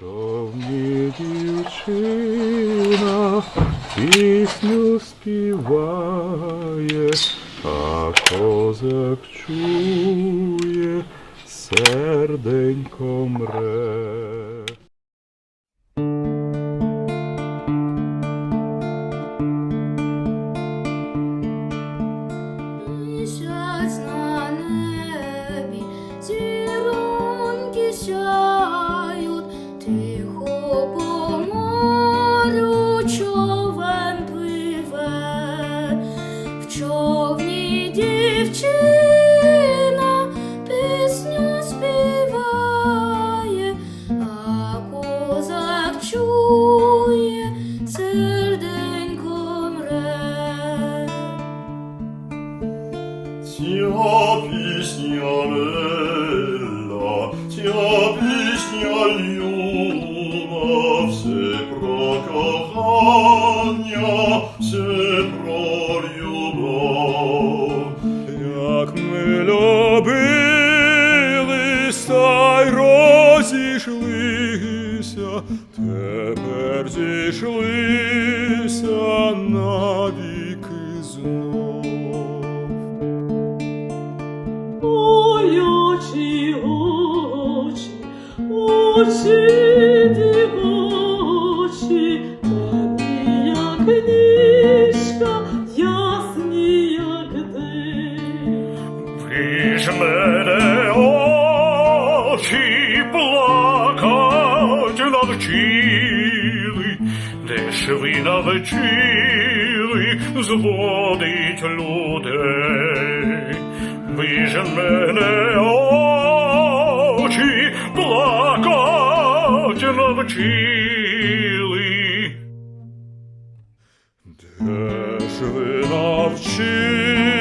човні дівчина пісню співає, а козак чує, серденько мре. Місяць Ця пісня мила, ця пісня юна, все про кохання, все про любов. Як ми любились, та й розійшлися, тепер зійшлися очі мене плакать навчили, де ж ви навчили зводить людей. Ви ж мене очі вчили, де ж ви навчили?